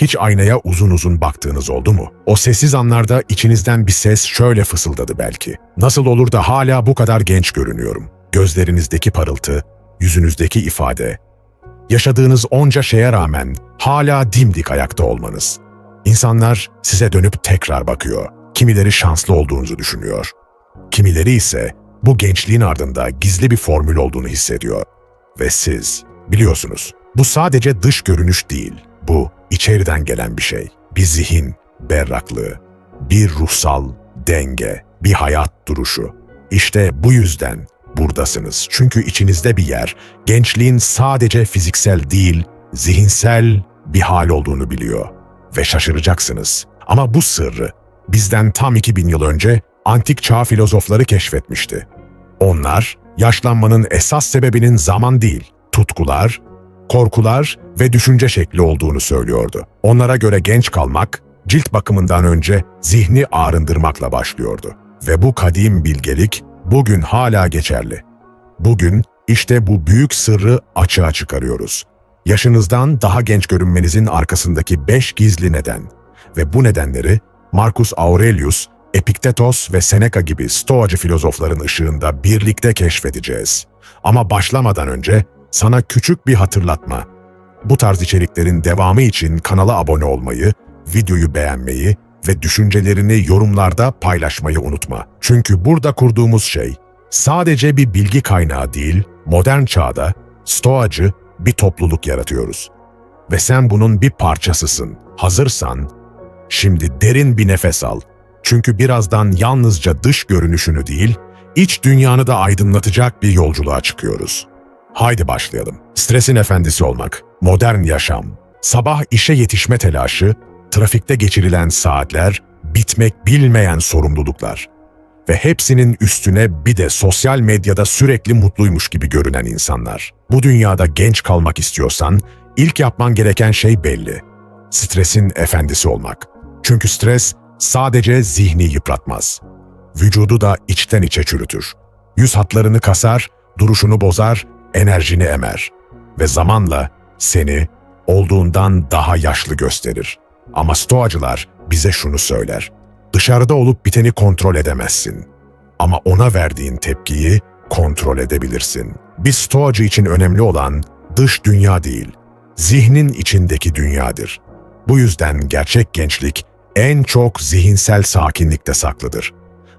Hiç aynaya uzun uzun baktığınız oldu mu? O sessiz anlarda içinizden bir ses şöyle fısıldadı belki. Nasıl olur da hala bu kadar genç görünüyorum? Gözlerinizdeki parıltı, yüzünüzdeki ifade, yaşadığınız onca şeye rağmen hala dimdik ayakta olmanız. İnsanlar size dönüp tekrar bakıyor. Kimileri şanslı olduğunuzu düşünüyor. Kimileri ise bu gençliğin ardında gizli bir formül olduğunu hissediyor. Ve siz, biliyorsunuz, bu sadece dış görünüş değil, bu içeriden gelen bir şey. Bir zihin berraklığı, bir ruhsal denge, bir hayat duruşu. İşte bu yüzden buradasınız. Çünkü içinizde bir yer, gençliğin sadece fiziksel değil, zihinsel bir hal olduğunu biliyor. Ve şaşıracaksınız. Ama bu sırrı bizden tam 2000 yıl önce antik çağ filozofları keşfetmişti. Onlar, yaşlanmanın esas sebebinin zaman değil, tutkular, korkular ve düşünce şekli olduğunu söylüyordu. Onlara göre genç kalmak, cilt bakımından önce zihni arındırmakla başlıyordu. Ve bu kadim bilgelik bugün hala geçerli. Bugün işte bu büyük sırrı açığa çıkarıyoruz. Yaşınızdan daha genç görünmenizin arkasındaki beş gizli neden ve bu nedenleri Marcus Aurelius, Epiktetos ve Seneca gibi stoacı filozofların ışığında birlikte keşfedeceğiz. Ama başlamadan önce sana küçük bir hatırlatma. Bu tarz içeriklerin devamı için kanala abone olmayı, videoyu beğenmeyi ve düşüncelerini yorumlarda paylaşmayı unutma. Çünkü burada kurduğumuz şey sadece bir bilgi kaynağı değil, modern çağda stoacı bir topluluk yaratıyoruz. Ve sen bunun bir parçasısın. Hazırsan, şimdi derin bir nefes al. Çünkü birazdan yalnızca dış görünüşünü değil, iç dünyanı da aydınlatacak bir yolculuğa çıkıyoruz. Haydi başlayalım. Stresin efendisi olmak, modern yaşam, sabah işe yetişme telaşı, trafikte geçirilen saatler, bitmek bilmeyen sorumluluklar ve hepsinin üstüne bir de sosyal medyada sürekli mutluymuş gibi görünen insanlar. Bu dünyada genç kalmak istiyorsan ilk yapman gereken şey belli. Stresin efendisi olmak. Çünkü stres sadece zihni yıpratmaz. Vücudu da içten içe çürütür. Yüz hatlarını kasar, duruşunu bozar, enerjini emer. Ve zamanla seni olduğundan daha yaşlı gösterir. Ama stoacılar bize şunu söyler. Dışarıda olup biteni kontrol edemezsin. Ama ona verdiğin tepkiyi kontrol edebilirsin. Bir stoacı için önemli olan dış dünya değil, zihnin içindeki dünyadır. Bu yüzden gerçek gençlik en çok zihinsel sakinlikte saklıdır.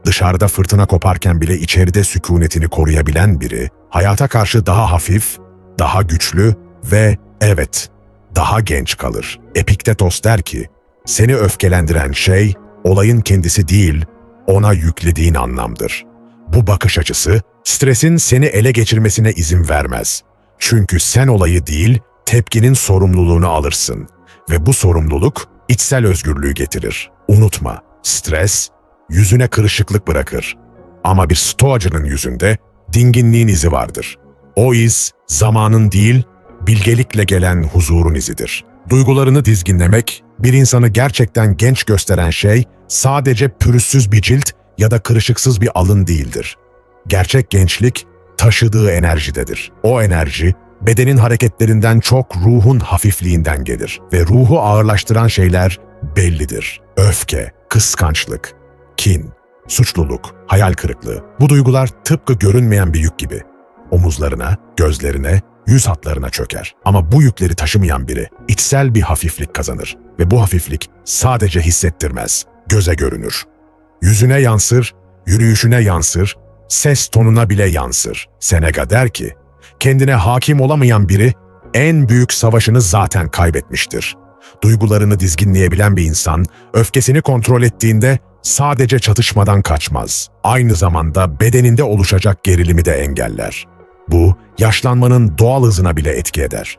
Dışarıda fırtına koparken bile içeride sükunetini koruyabilen biri, hayata karşı daha hafif, daha güçlü ve evet, daha genç kalır. Epiktetos der ki, seni öfkelendiren şey olayın kendisi değil, ona yüklediğin anlamdır. Bu bakış açısı stresin seni ele geçirmesine izin vermez. Çünkü sen olayı değil, tepkinin sorumluluğunu alırsın ve bu sorumluluk içsel özgürlüğü getirir. Unutma, stres yüzüne kırışıklık bırakır. Ama bir stoacının yüzünde dinginliğin izi vardır. O iz zamanın değil, bilgelikle gelen huzurun izidir. Duygularını dizginlemek, bir insanı gerçekten genç gösteren şey sadece pürüzsüz bir cilt ya da kırışıksız bir alın değildir. Gerçek gençlik taşıdığı enerjidedir. O enerji bedenin hareketlerinden çok ruhun hafifliğinden gelir ve ruhu ağırlaştıran şeyler bellidir. Öfke, kıskançlık, kin, suçluluk, hayal kırıklığı. Bu duygular tıpkı görünmeyen bir yük gibi. Omuzlarına, gözlerine, yüz hatlarına çöker. Ama bu yükleri taşımayan biri içsel bir hafiflik kazanır ve bu hafiflik sadece hissettirmez, göze görünür. Yüzüne yansır, yürüyüşüne yansır, ses tonuna bile yansır. Seneca der ki, kendine hakim olamayan biri en büyük savaşını zaten kaybetmiştir. Duygularını dizginleyebilen bir insan, öfkesini kontrol ettiğinde sadece çatışmadan kaçmaz. Aynı zamanda bedeninde oluşacak gerilimi de engeller. Bu, yaşlanmanın doğal hızına bile etki eder.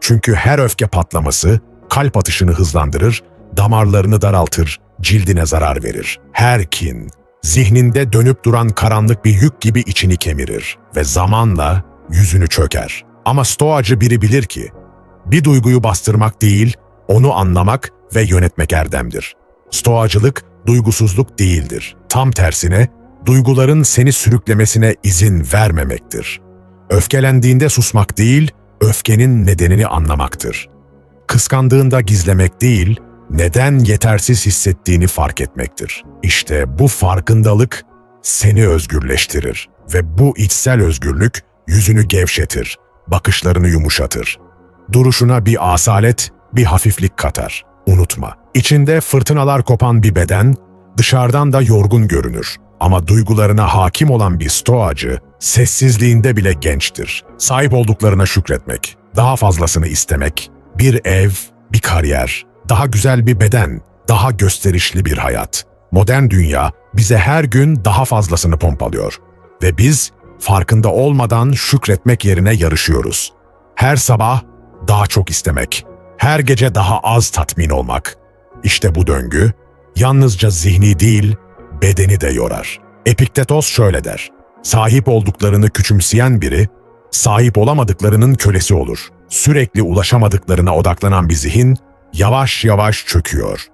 Çünkü her öfke patlaması kalp atışını hızlandırır, damarlarını daraltır, cildine zarar verir. Her kin, zihninde dönüp duran karanlık bir yük gibi içini kemirir ve zamanla yüzünü çöker. Ama stoacı biri bilir ki, bir duyguyu bastırmak değil, onu anlamak ve yönetmek erdemdir. Stoacılık, duygusuzluk değildir. Tam tersine, duyguların seni sürüklemesine izin vermemektir. Öfkelendiğinde susmak değil, öfkenin nedenini anlamaktır. kıskandığında gizlemek değil, neden yetersiz hissettiğini fark etmektir. İşte bu farkındalık seni özgürleştirir ve bu içsel özgürlük yüzünü gevşetir, bakışlarını yumuşatır. Duruşuna bir asalet, bir hafiflik katar. Unutma, içinde fırtınalar kopan bir beden, dışarıdan da yorgun görünür. Ama duygularına hakim olan bir stoacı, sessizliğinde bile gençtir. Sahip olduklarına şükretmek, daha fazlasını istemek, bir ev, bir kariyer, daha güzel bir beden, daha gösterişli bir hayat. Modern dünya bize her gün daha fazlasını pompalıyor. Ve biz farkında olmadan şükretmek yerine yarışıyoruz. Her sabah daha çok istemek, her gece daha az tatmin olmak. İşte bu döngü yalnızca zihni değil, bedeni de yorar. Epiktetos şöyle der. Sahip olduklarını küçümseyen biri, sahip olamadıklarının kölesi olur. Sürekli ulaşamadıklarına odaklanan bir zihin, yavaş yavaş çöküyor.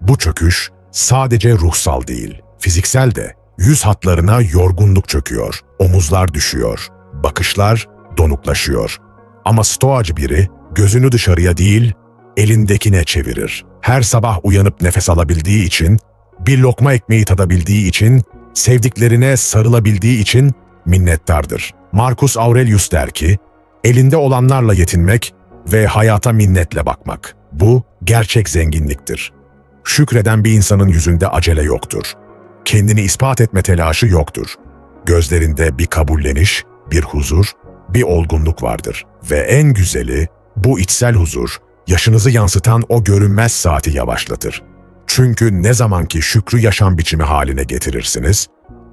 Bu çöküş sadece ruhsal değil, fiziksel de. Yüz hatlarına yorgunluk çöküyor, omuzlar düşüyor, bakışlar donuklaşıyor. Ama stoacı biri gözünü dışarıya değil, elindekine çevirir. Her sabah uyanıp nefes alabildiği için, bir lokma ekmeği tadabildiği için, sevdiklerine sarılabildiği için minnettardır. Marcus Aurelius der ki, elinde olanlarla yetinmek ve hayata minnetle bakmak. Bu gerçek zenginliktir. Şükreden bir insanın yüzünde acele yoktur. Kendini ispat etme telaşı yoktur. Gözlerinde bir kabulleniş, bir huzur, bir olgunluk vardır. Ve en güzeli bu içsel huzur, yaşınızı yansıtan o görünmez saati yavaşlatır. Çünkü ne zamanki şükrü yaşam biçimi haline getirirsiniz,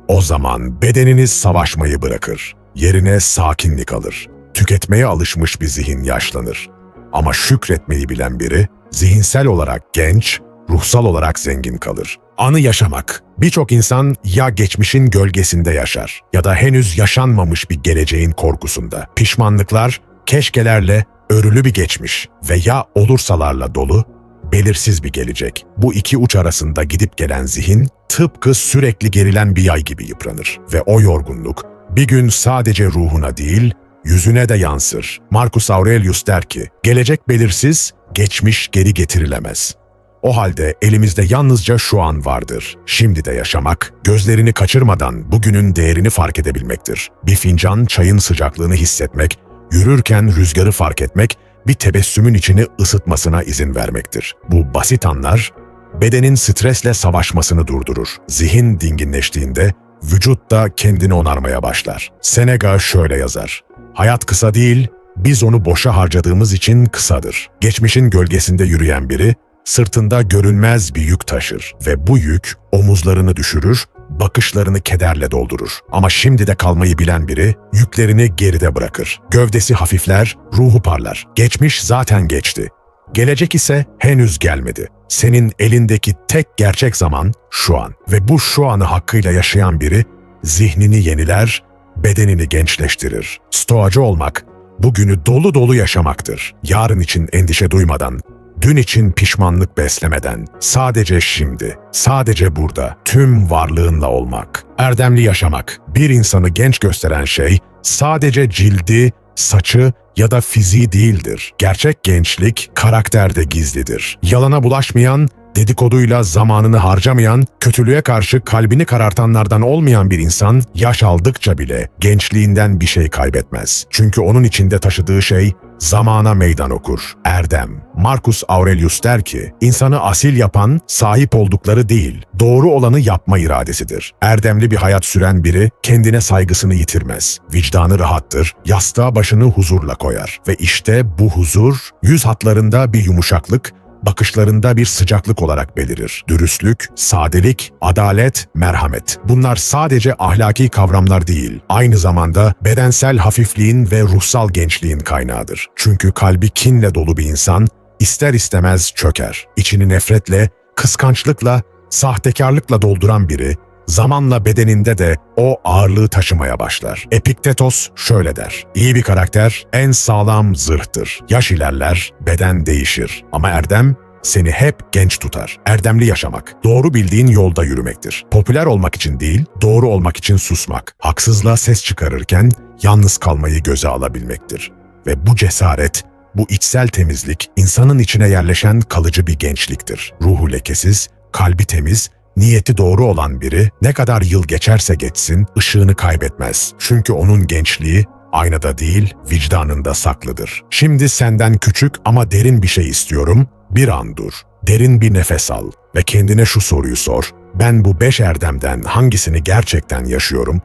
o zaman bedeniniz savaşmayı bırakır. Yerine sakinlik alır. Tüketmeye alışmış bir zihin yaşlanır. Ama şükretmeyi bilen biri, zihinsel olarak genç, ruhsal olarak zengin kalır. Anı yaşamak. Birçok insan ya geçmişin gölgesinde yaşar ya da henüz yaşanmamış bir geleceğin korkusunda. Pişmanlıklar, keşkelerle örülü bir geçmiş ve ya olursalarla dolu, belirsiz bir gelecek. Bu iki uç arasında gidip gelen zihin, tıpkı sürekli gerilen bir yay gibi yıpranır. Ve o yorgunluk, bir gün sadece ruhuna değil, yüzüne de yansır. Marcus Aurelius der ki, gelecek belirsiz, geçmiş geri getirilemez. O halde elimizde yalnızca şu an vardır. Şimdi de yaşamak, gözlerini kaçırmadan bugünün değerini fark edebilmektir. Bir fincan çayın sıcaklığını hissetmek, yürürken rüzgarı fark etmek, bir tebessümün içini ısıtmasına izin vermektir. Bu basit anlar, bedenin stresle savaşmasını durdurur. Zihin dinginleştiğinde, vücut da kendini onarmaya başlar. Seneca şöyle yazar. Hayat kısa değil, biz onu boşa harcadığımız için kısadır. Geçmişin gölgesinde yürüyen biri, sırtında görünmez bir yük taşır ve bu yük omuzlarını düşürür, bakışlarını kederle doldurur. Ama şimdi de kalmayı bilen biri yüklerini geride bırakır. Gövdesi hafifler, ruhu parlar. Geçmiş zaten geçti. Gelecek ise henüz gelmedi. Senin elindeki tek gerçek zaman şu an ve bu şu anı hakkıyla yaşayan biri zihnini yeniler, bedenini gençleştirir. Stoacı olmak, bugünü dolu dolu yaşamaktır. Yarın için endişe duymadan, dün için pişmanlık beslemeden, sadece şimdi, sadece burada, tüm varlığınla olmak. Erdemli yaşamak, bir insanı genç gösteren şey, sadece cildi, saçı ya da fiziği değildir. Gerçek gençlik karakterde gizlidir. Yalana bulaşmayan, dedikoduyla zamanını harcamayan, kötülüğe karşı kalbini karartanlardan olmayan bir insan yaş aldıkça bile gençliğinden bir şey kaybetmez. Çünkü onun içinde taşıdığı şey zamana meydan okur. Erdem. Marcus Aurelius der ki, insanı asil yapan sahip oldukları değil, doğru olanı yapma iradesidir. Erdemli bir hayat süren biri kendine saygısını yitirmez. Vicdanı rahattır, yastığa başını huzurla koyar. Ve işte bu huzur, yüz hatlarında bir yumuşaklık, bakışlarında bir sıcaklık olarak belirir. Dürüstlük, sadelik, adalet, merhamet. Bunlar sadece ahlaki kavramlar değil, aynı zamanda bedensel hafifliğin ve ruhsal gençliğin kaynağıdır. Çünkü kalbi kinle dolu bir insan ister istemez çöker. İçini nefretle, kıskançlıkla, sahtekarlıkla dolduran biri zamanla bedeninde de o ağırlığı taşımaya başlar. Epiktetos şöyle der. İyi bir karakter en sağlam zırhtır. Yaş ilerler, beden değişir. Ama erdem seni hep genç tutar. Erdemli yaşamak, doğru bildiğin yolda yürümektir. Popüler olmak için değil, doğru olmak için susmak. Haksızlığa ses çıkarırken yalnız kalmayı göze alabilmektir. Ve bu cesaret Bu içsel temizlik insanın içine yerleşen kalıcı bir gençliktir. Ruhu lekesiz, kalbi temiz, niyeti doğru olan biri ne kadar yıl geçerse geçsin ışığını kaybetmez. Çünkü onun gençliği aynada değil vicdanında saklıdır. Şimdi senden küçük ama derin bir şey istiyorum. Bir an dur. Derin bir nefes al ve kendine şu soruyu sor. Ben bu beş erdemden hangisini gerçekten yaşıyorum?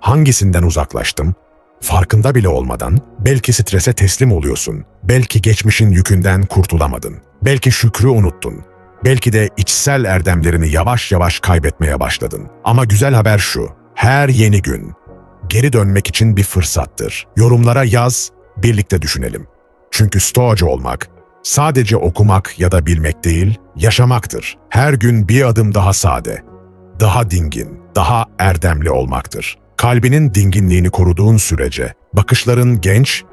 Hangisinden uzaklaştım? Farkında bile olmadan belki strese teslim oluyorsun. Belki geçmişin yükünden kurtulamadın. Belki şükrü unuttun. Belki de içsel erdemlerini yavaş yavaş kaybetmeye başladın. Ama güzel haber şu. Her yeni gün geri dönmek için bir fırsattır. Yorumlara yaz, birlikte düşünelim. Çünkü stoacı olmak sadece okumak ya da bilmek değil, yaşamaktır. Her gün bir adım daha sade, daha dingin, daha erdemli olmaktır. Kalbinin dinginliğini koruduğun sürece bakışların genç,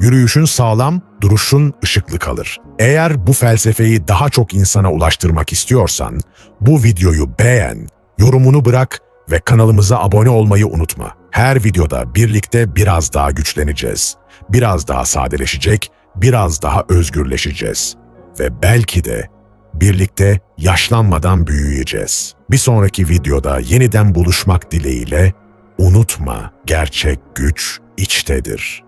yürüyüşün sağlam, duruşun ışıklı kalır. Eğer bu felsefeyi daha çok insana ulaştırmak istiyorsan, bu videoyu beğen, yorumunu bırak ve kanalımıza abone olmayı unutma. Her videoda birlikte biraz daha güçleneceğiz. Biraz daha sadeleşecek, biraz daha özgürleşeceğiz. Ve belki de birlikte yaşlanmadan büyüyeceğiz. Bir sonraki videoda yeniden buluşmak dileğiyle unutma gerçek güç içtedir.